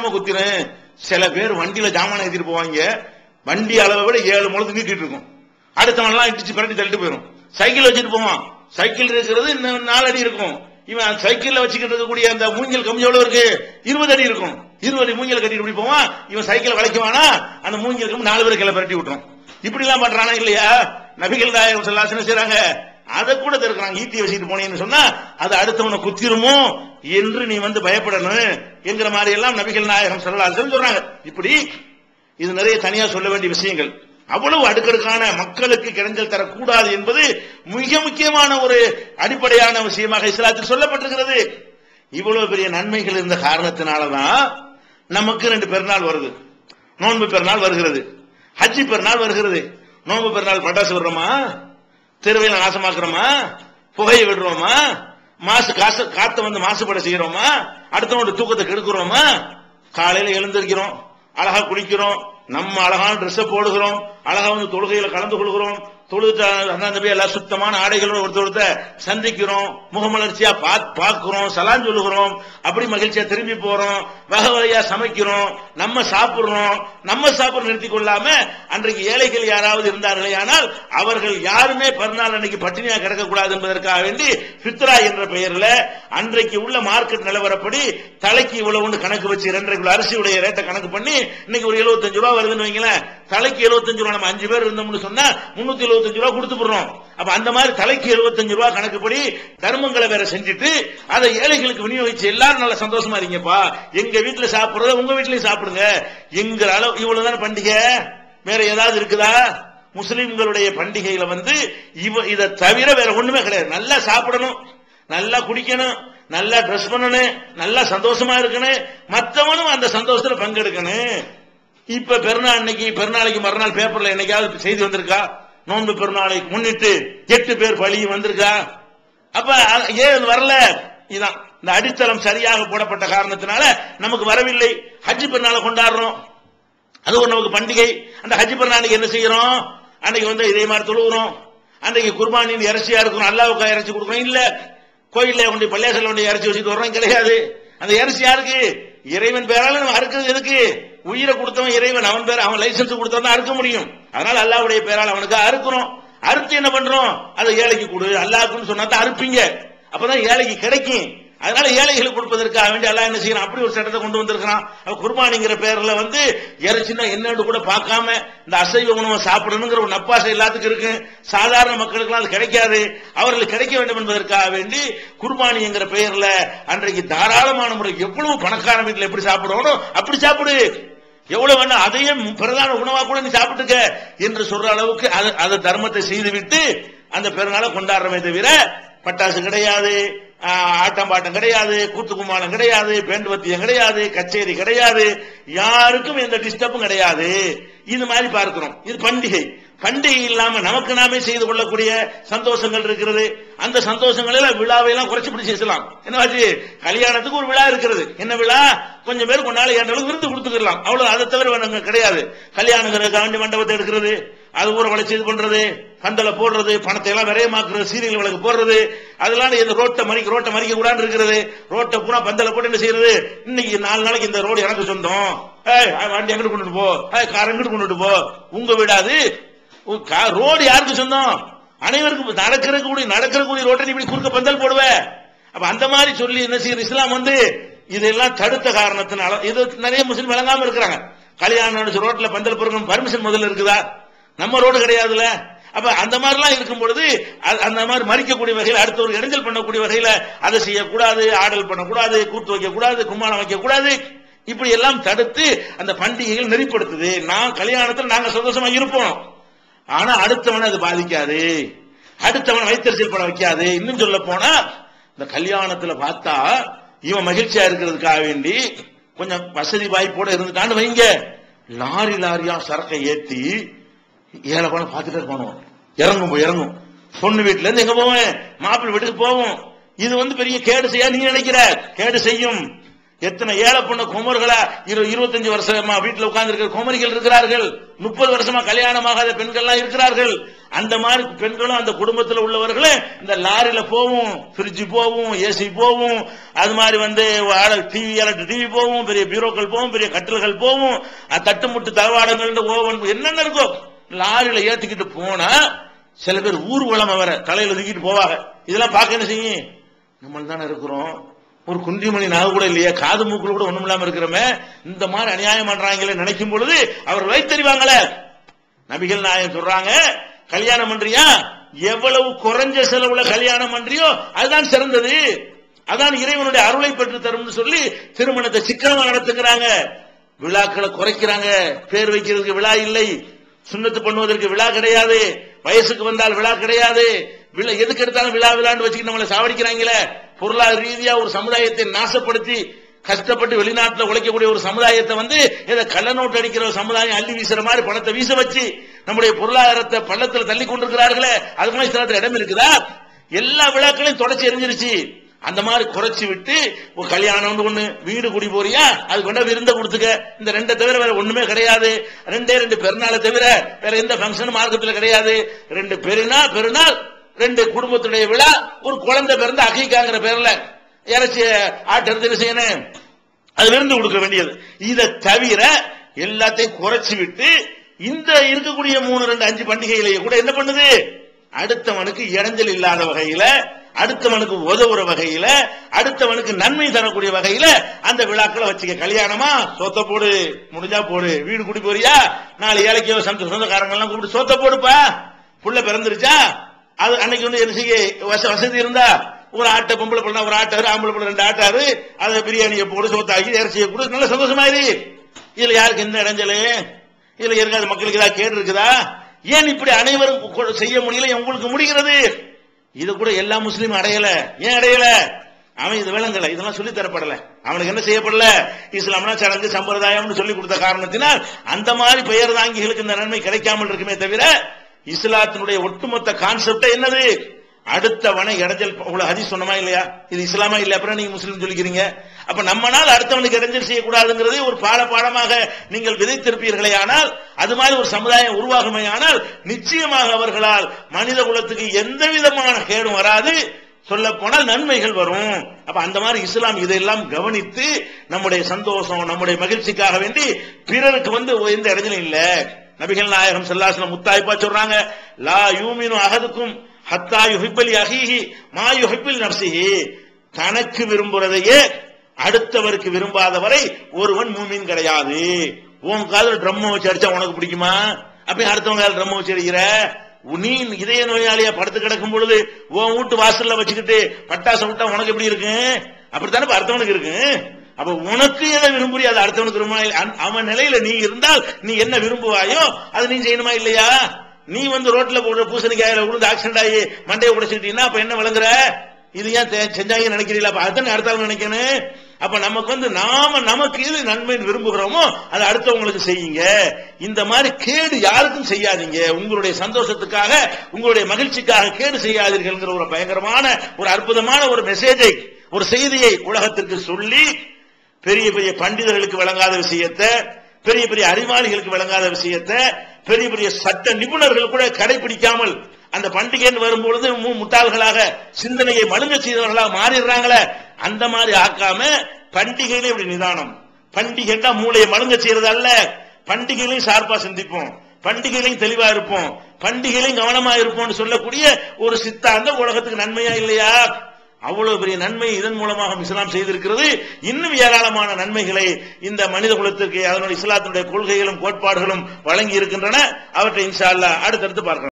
பயங்கரமா குத்திரும் சில பேர் வண்டியில ஜாமான் ஏத்திட்டு போவாங்க. வண்டி அளவை விட ஏழு முழத்து நீட்டிட்டு இருக்கும். அடுத்தவன் எல்லாம் இடிச்சு பிரட்டி தள்ளிட்டு போயிடும் சைக்கிள் வச்சுட்டு போவான். சைக்கிள் இருக்கிறது இன்னும் நாலு அடி இருக்கும். இவன் அந்த சைக்கிள்ல வச்சுக்கிட்டு கூடிய அந்த மூஞ்சல் கம்மி எவ்வளவு இருக்கு? இருபது அடி இருக்கும். இருபது அடி மூஞ்சல் கட்டிட்டு இப்படி போவான். இவன் சைக்கிள் வளைக்குவானா? அந்த மூஞ்சல் கம்பி நாலு பேர் கிளை பரட்டி விட்டுரும். இப்படி எல்லாம் பண்றானா இல்லையா? நபிகள் நாயகம் சொல்லாசன செய்றாங்க. அதை கூட திறக்கிறாங்க ஈட்டி வச்சுட்டு போனேன்னு சொன்னா அது அடுத்தவனை குத்திருமோ என்று நீ வந்து பயப்படணும் என்கிற மாதிரி எல்லாம் நபிகள் நாயகம் சொல்லலாம் சொல்றாங்க இப்படி இது நிறைய தனியா சொல்ல வேண்டிய விஷயங்கள். அவ்வளவு அடுக்கடுக்கான மக்களுக்கு கிடைஞ்சல் தரக்கூடாது என்பது மிக முக்கியமான ஒரு அடிப்படையான விஷயமாக இஸ்லாத்தில் சொல்லப்பட்டிருக்கிறது. இவ்வளவு பெரிய நன்மைகள் இருந்த காரணத்தினாலதான் நமக்கு ரெண்டு பெருநாள் வருது. நோன்பு பெருநாள் வருகிறது. ஹஜ்ஜி பெருநாள் வருகிறது. நோன்பு பெருநாள் பட்டாசு விடுறோமா? தெருவையில நாசமாக்குறோமா? புகையை விடுறோமா? மாசு காசு காத்த வந்து மாசுபட செய்யறோமா அடுத்தவனோட தூக்கத்தை கெடுக்கிறோமா? காலையில எழுந்திருக்கிறோம் அழகா குளிக்கிறோம் நம்ம அழகான ட்ரெஸ்ஸை போடுகிறோம் அழகா வந்து தொழுகையில கலந்து கொள்கிறோம் தொழுது அண்ணன் எல்லாம் சுத்தமான ஆடைகளோட ஒருத்தர் ஒருத்த சந்திக்கிறோம் முகமலர்ச்சியா பாத்- பார்க்கிறோம் சலான் சொல்லுகிறோம் அப்படி மகிழ்ச்சியா திரும்பி போறோம் வகை வகையா சமைக்கிறோம் நம்ம சாப்பிடுறோம் நம்ம சாப்பிட நிறுத்தி கொள்ளாம அன்றைக்கு ஏழைகள் யாராவது இருந்தார்களே ஆனால் அவர்கள் யாருமே பிறநாள் அன்னைக்கு பட்டினியா கிடக்கக்கூடாது என்பதற்காக வேண்டி ஃபித்ரா என்ற பெயர்ல அன்றைக்கு உள்ள மார்க்கெட் நிலவரப்படி தலைக்கு இவ்வளவுன்னு கணக்கு வச்சு இரண்டரை கிலோ அரிசியுடைய ரேட்டை கணக்கு பண்ணி இன்னைக்கு ஒரு 75 ரூபா வருதுன்னு வைங்களேன். தலைக்கு 75 ரூபா நம்ம அஞ்சு பேர் இருந்தோம்னு சொன்னா முன்னூத்தி எழுபத்தஞ்சு ரூபா கொடுத்து போடுறோம் அப்ப அந்த மாதிரி தலைக்கு 75 ரூபா கணக்குப்படி தர்மங்களை வேற செஞ்சுட்டு அதை ஏழைகளுக்கு விநியோகிச்சு எல்லாரும் நல்ல சந்தோஷமா இருங்கப்பா. எங்க வீட்டுல சாப்பிடுறத உங்க வீட்லயும் சாப்பிடுங்க. எங்கிற அளவு இவ்வளவுதான பண்டிகை? வேற ஏதாவது இருக்குதா? முஸ்லிம்களுடைய பண்டிகையில வந்து இவ இதை தவிர வேற ஒண்ணுமே கிடையாது. நல்லா சாப்பிடணும். நல்லா குடிக்கணும் நல்லா ட்ரெஸ் பண்ணணும் நல்லா சந்தோஷமா இருக்கணும். மற்றவனும் அந்த சந்தோஷத்துல பங்கெடுக்கணும். இப்ப பெருநாள் இன்னைக்கு பெருநாளைக்கு மறுநாள் பேப்பர்ல என்னைக்காவது செய்தி வந்திருக்கா? நோன்பு பெருநாளை முன்னிட்டு எட்டு பேர் பழியும் வந்திருக்கா? அப்ப ஏன் வரல? இதான். இந்த அடித்தளம் சரியாக போடப்பட்ட காரணத்தினால நமக்கு வரவில்லை. ஹஜ்ஜி பெருநாளை கொண்டாடுறோம். அது ஒரு நமக்கு பண்டிகை. அந்த ஹஜ்ஜி பெருநாளைக்கு என்ன செய்யறோம்? அன்னைக்கு வந்து இதே மாதிரி தொழுகிறோம். அன்றைக்கு குர்பானின் இறைச்சியா இருக்கணும் அல்லாவுக்கு இறைச்சி கொடுக்கணும். இல்ல கோயில்ல கொண்டு பள்ளியாசல கொண்டு இறைச்சி வச்சுட்டு வர்றோம் கிடையாது. அந்த இறைச்சி யாருக்கு? இறைவன் பேரால நம்ம அறுக்கிறது எதுக்கு? உயிரை கொடுத்தவன் இறைவன் அவன் பேர் அவன் லைசன்ஸ் கொடுத்தவன் தான் அறுக்க முடியும். அதனால அல்லாவுடைய பேரால் அவனுக்கு அறுக்கிறோம் அறுத்து என்ன பண்றோம்? அதை ஏழைக்கு கொடு. அல்லாக்குன்னு சொன்னா தான் அறுப்பீங்க. அப்பதான் ஏழைக்கு கிடைக்கும். அதனால ஏழைகளுக்கு கொடுப்பதற்காக வேண்டி எல்லாம் என்ன செய்யணும் அப்படி ஒரு சட்டத்தை கொண்டு வந்திருக்கிறான். அவன் குர்பானிங்கிற பேர்ல வந்து இறைச்சின்னா என்னன்னு கூட பார்க்காம இந்த அசைவ உணவை சாப்பிடணுங்கிற ஒரு நப்பாசை எல்லாத்துக்கும் இருக்கு. சாதாரண மக்களுக்கெல்லாம் அது கிடைக்காது. அவர்களுக்கு கிடைக்க வேண்டும் என்பதற்காக வேண்டி குர்பானிங்கிற பெயர்ல அன்றைக்கு தாராளமான முறை எவ்வளவு பணக்கார வீட்டில் எப்படி சாப்பிடணும் அப்படி சாப்பிடு. எவ்வளவு வேணா அதையும் பிரதான உணவா கூட நீ சாப்பிட்டுக்க என்று சொல்ற அளவுக்கு அது- அது தர்மத்தை செய்துவிட்டு அந்த பெருநாளை கொண்டாடுறமே தவிர பட்டாசு கிடையாது. ஆட்டம் பாட்டம் கிடையாது கூத்து கும்மாளம் கிடையாது பேண்டுபத்தியம் கிடையாது கச்சேரி கிடையாது யாருக்கும் எந்த டிஸ்டர்பும் கிடையாது. இது மாதிரி பார்க்கிறோம். இது பண்டிகை. பண்டிகை இல்லாம நமக்கு நாமே செய்து கொள்ளக்கூடிய சந்தோஷங்கள் இருக்கிறது. அந்த சந்தோஷங்கள் எல்லாம் விழாவை எல்லாம் குறைச்சு பிடிச்சி செய்யலாம் என்னவாச்சு கல்யாணத்துக்கு ஒரு விழா இருக்கிறது என்ன விழா? கொஞ்சம் பேர் கொண்டாலும் அளவுக்கு விருந்து கொடுத்துக்கலாம் அவ்வளவு அதை தவிர வேணுங்க கிடையாது. கல்யாணங்கிறது காண்டி மண்டபத்தை எடுக்கிறது. அது ஊரை வளைச்சு இது பண்றது பந்தல போடுறது பணத்தை எல்லாம் விரயமாக்குறது சீரியல் விளக்கு போடுறது அதெல்லாம் இந்த ரோட்டை மறிக்க ரோட்டை மறிக்க கூடாது இருக்கிறது. ரோட்டை பூரா பந்தல போட்டு என்ன செய்யறது? இன்னைக்கு நாலு நாளைக்கு இந்த ரோடு எனக்கு சொந்தம். வண்டி எங்கிட்டு கொண்டுட்டு போ? கார் எங்கிட்டு கொண்டுட்டு போ? உங்க விடாது கா- ரோடு யாருக்கு சொந்தம்? அனைவருக்கும் நடக்கிற கூடிய நடக்கிற கூடிய ரோட்டை நீ இப்படி குறுக்க பந்தல் போடுவ? அப்ப அந்த மாதிரி சொல்லி என்ன செய்யற இஸ்லாம் வந்து இதெல்லாம் தடுத்த காரணத்தினால இது நிறைய முஸ்லீம் விளங்காம இருக்கிறாங்க. கல்யாணம் ரோட்ல பந்தல் போறணும் பர்மிஷன் முதல்ல இருக்குதா? நம்ம ரோடு கிடையாதுல அப்ப அந்த மாதிரிலாம் இருக்கும் பொழுது அந்த மாதிரி மறிக்கக்கூடிய வகையில் அடுத்தவருக்கு இடைஞ்சல் பண்ணக்கூடிய வகையில அதை செய்யக்கூடாது ஆடல் பண்ணக்கூடாது கூட்டு வைக்கக்கூடாது கும்மாளம் வைக்கக்கூடாது. இப்படி எல்லாம் தடுத்து அந்த பண்டிகைகள் நெறிப்படுத்துது. நான் கல்யாணத்தில் நாங்க சந்தோஷமா இருப்போம். ஆனா அடுத்தவனை அது பாதிக்காது. அடுத்தவன் வைத்தறிச்சல் பட வைக்காது. இன்னும் சொல்ல போனா இந்த கல்யாணத்துல பார்த்தா இவன் மகிழ்ச்சியா இருக்கிறதுக்காக வேண்டி கொஞ்சம் வசதி வாய்ப்போட இருந்துட்டான்னு வைங்க. லாரி லாரியா சரக்கை ஏத்தி ஏழை பணம் பார்த்துட்டே போனோம் இறங்கும் போய் இறங்கும். பொண்ணு வீட்டுல இருந்து எங்க போவேன்? மாப்பிள்ளை வீட்டுக்கு போவோம். இது வந்து பெரிய கேடு செய்ய நீங்க நினைக்கிற? கேடு செய்யும். எத்தனை ஏழை பொண்ணு குமர்களை? இருபத்தஞ்சு வருஷமா வீட்டுல உட்கார்ந்து இருக்கிற குமரிகள் இருக்கிறார்கள். முப்பது வருஷமா கல்யாணமாகாத பெண்கள்லாம் இருக்கிறார்கள். அந்த மாதிரி பெண்களும் அந்த குடும்பத்தில் உள்ளவர்களும் இந்த லாரியில போவும். ஃப்ரிட்ஜ் போவும் ஏசி போவும். அது மாதிரி வந்து டிவி டிவி போவோம். பெரிய பீரோக்கள் போவோம். பெரிய கட்டில்கள் போவோம். தட்டுமுட்டு தளவாடங்கள் ஓவன் என்னென்ன இருக்கோ லாரியில ஏத்திக்கிட்டு போனா சில பேர் ஊர்வலம் வர தலையில தூக்கிட்டு போவாங்க. இதெல்லாம் பார்க்க என்ன செய்யும்? நம்ம தானே இருக்கிறோம். ஒரு குன்றிமணி நாகு கூட இல்லையா காது மூக்குல கூட ஒண்ணும் இல்லாம இருக்கிறோமே. இந்த மாதிரி அநியாயம் பண்றாங்களே நினைக்கும் பொழுது அவர் வைத்தறிவாங்களே. நபிகள் நாயகம் சொல்றாங்க கல்யாணம் பண்றியா? எவ்வளவு குறைஞ்ச செலவுல கல்யாணம் பண்றியோ அதுதான் சிறந்தது. அதான் இறைவனுடைய அருளை பெற்று தரும்னு சொல்லி திருமணத்தை சிக்கனமா நடத்துக்கிறாங்க விழாக்களை குறைக்கிறாங்க. பேர் வைக்கிறதுக்கு விழா இல்லை. சுண்ணத்து பண்ணுவதற்கு விழா கிடையாது. வயசுக்கு வந்தால் விழா கிடையாது. விழா எதுக்கு எடுத்தாலும் விழா விழான்னு வச்சுக்கிட்டு நம்மளை சாவடிக்கிறாங்களே? பொருளாதார ரீதியா ஒரு சமுதாயத்தை நாசப்படுத்தி கஷ்டப்பட்டு வெளிநாட்டுல உழைக்கக்கூடிய ஒரு சமுதாயத்தை வந்து இதை கள்ள நோட்டு அடிக்கிற ஒரு சமுதாயம் அள்ளி வீசுற மாதிரி பணத்தை வீச வச்சு நம்முடைய பொருளாதாரத்தை பள்ளத்துல தள்ளி கொண்டிருக்கிறார்களே அது மாதிரி சிலத்துல இடம் இருக்குதா? எல்லா விழாக்களையும் தொடச்சி எரிஞ்சிருச்சு. அந்த மாதிரி குறைச்சி விட்டு ஒரு கல்யாணம் ஒண்ணு வீடு குடி போறியா? அது கொண்ட விருந்த கொடுத்துக்க. இந்த ரெண்டை தவிர வேற ஒண்ணுமே கிடையாது. ரெண்டே ரெண்டு பெருநாளை தவிர வேற எந்த ஃபங்க்ஷனும் மார்க்கத்துல கிடையாது. ரெண்டு பெருநாள் பெருநாள் ரெண்டு குடும்பத்துடைய விழா ஒரு குழந்தை பிறந்த அகிகாங்கிற பேர்ல இறைச்சி ஆட்டு செய்யணும்? அது விருந்து கொடுக்க வேண்டியது. இதை தவிர எல்லாத்தையும் குறைச்சி விட்டு இந்த இருக்கக்கூடிய மூணு ரெண்டு அஞ்சு பண்டிகையிலேயே கூட என்ன பண்ணுது? அடுத்தவனுக்கு இடைஞ்சல் இல்லாத வகையில அடுத்தவனுக்கு உதவுற வகையில அடுத்தவனுக்கு நன்மை தரக்கூடிய வகையில அந்த விழாக்களை வச்சுக்க. கல்யாணமா? சொத்த போடு. முடிஞ்சா போடு. வீடு குடி போறியா? நாலு ஏழைக்கோ சந்த சொந்தக்காரங்க எல்லாம் கூப்பிட்டு சொத்த போடுப்பா. புள்ள பிறந்துருச்சா? அது அன்னைக்கு வந்து என்ன வசதி இருந்தா? ஒரு ஆட்டை பொம்பளை பிள்ளை ஒரு ஆட்டாரு ஆம்பளை பிள்ளை ரெண்டு ஆட்டாரு. அதை பிரியாணியை போடு சோத்தாக்கி இறைச்சியை கொடு. நல்ல சந்தோஷமாயிரு. இதுல யாருக்கு எந்த இடைஞ்சலே? இதுல இருக்காது மக்களுக்கு ஏதாவது கேடு இருக்குதா? ஏன் இப்படி அனைவரும் கொ- செய்ய முடியல? உங்களுக்கு முடிகிறது. இது கூட எல்லா முஸ்லீமும் அடையல. ஏன் அடையல? அவன் இது விளங்கல. இதெல்லாம் சொல்லி தரப்படல. அவனுக்கு என்ன செய்யப்படல? இஸ்லாம்னா சடங்கு சம்பிரதாயம்னு சொல்லி கொடுத்த காரணத்தினால் அந்த மாதிரி பெயர் தாங்கிகளுக்கு இந்த நன்மை கிடைக்காமல் இருக்குமே தவிர இஸ்லாத்தினுடைய ஒட்டுமொத்த கான்செப்ட் என்னது? அடுத்தவனை இடைஞ்சல் உங்களை ஹதி சொன்னமா இல்லையா? இது இஸ்லாமா இல்ல அப்புறம் நீங்க முஸ்லீம் சொல்லிக்கிறீங்க. அப்ப நம்மனால் அடுத்தவனுக்கு இடைஞ்சல் செய்யக்கூடாதுங்கிறது ஒரு பாட பாடமாக நீங்கள் விதைத்திருப்பீர்களே ஆனால் அது மாதிரி ஒரு சமுதாயம் உருவாகுமே ஆனால் நிச்சயமாக அவர்களால் மனித குலத்துக்கு எந்த விதமான கேடும் வராது. சொல்ல போனால் நன்மைகள் வரும். அப்ப அந்த மாதிரி இஸ்லாம் இதையெல்லாம் கவனித்து நம்முடைய சந்தோஷம் நம்முடைய மகிழ்ச்சிக்காக வேண்டி பிறருக்கு வந்து எந்த இடைஞ்சலும் இல்ல. நபிகள் நாயகம் செல்லாசன முத்தாய்ப்பா சொல்றாங்க லா யூமினு அகதுக்கும் ஹத்தா யுஹிப்பலி அஹீஹி மா யுஹிப்பில் நப்சிஹி தனக்கு விரும்புறதையே அடுத்தவருக்கு விரும்பாதவரை ஒருவன் மூமின் கிடையாது. உன் காதல் ட்ரம் வச்சு அடிச்சா உனக்கு பிடிக்குமா? அப்ப அடுத்தவங்க காதல் ட்ரம் வச்சு அடிக்கிற? நீ இதய நோயாளியா படுத்து கிடக்கும் பொழுது உன் வீட்டு வாசல்ல வச்சுக்கிட்டு பட்டாசு விட்டா உனக்கு எப்படி இருக்கு? அப்படித்தானே அடுத்தவனுக்கு இருக்கு. அப்ப உனக்கு எதை விரும்புறியா அது அடுத்தவனுக்கு விரும்ப அவன் நிலையில நீ இருந்தால் நீ என்ன விரும்புவாயோ அது நீ செய்யணுமா இல்லையா? நீ வந்து ரோட்ல போடுற பூசணிக்காயில விழுந்து ஆக்சிடென்ட் ஆகி மண்டையை உடைச்சிட்டீங்கன்னா அப்ப என்ன விளங்குற? இது ஏன் தெ- செஞ்சாங்க நினைக்கிறீங்களா? அப்ப அதுதான் அடுத்தவங்க நினைக்கணும். அப்ப நமக்கு வந்து நாம நமக்கு எது நன்மை விரும்புகிறோமோ அதை அடுத்தவங்களுக்கு செய்யுங்க. இந்த மாதிரி கேடு யாருக்கும் செய்யாதீங்க. உங்களுடைய சந்தோஷத்துக்காக உங்களுடைய மகிழ்ச்சிக்காக கேடு செய்யாதீர்கள் ஒரு பயங்கரமான ஒரு அற்புதமான ஒரு மெசேஜை ஒரு செய்தியை உலகத்திற்கு சொல்லி பெரிய பெரிய பண்டிதர்களுக்கு விளங்காத விஷயத்தை பெரிய பெரிய அறிவாளிகளுக்கு விளங்காத விஷயத்தை பெரிய பெரிய சட்ட நிபுணர்கள் கூட கடைபிடிக்காமல் அந்த பண்டிகைன்னு வரும்பொழுது மு- முட்டாள்களாக சிந்தனையை மழுங்க செய்தவர்களாக மாறிடுறாங்களே. அந்த மாதிரி ஆக்காம பண்டிகைகளே இப்படி நிதானம். பண்டிகைன்னா மூளையை மழுங்க செய்யறது அல்ல பண்டிகையிலையும் சார்பா சிந்திப்போம். பண்டிகையிலையும் தெளிவா இருப்போம். பண்டிகையிலையும் கவனமா இருப்போம்னு சொல்லக்கூடிய ஒரு சித்தாந்தம் உலகத்துக்கு நன்மையா இல்லையா? அவ்வளவு பெரிய நன்மை இதன் மூலமாக இஸ்லாம் செய்திருக்கிறது. இன்னும் ஏராளமான நன்மைகளை இந்த மனித குலத்திற்கு அதனுடைய இஸ்லாத்தினுடைய கொள்கைகளும் கோட்பாடுகளும் வழங்கி இருக்கின்றன. அவற்றை இன்ஷா அல்லா அடுத்தடுத்து பார்க்கலாம்.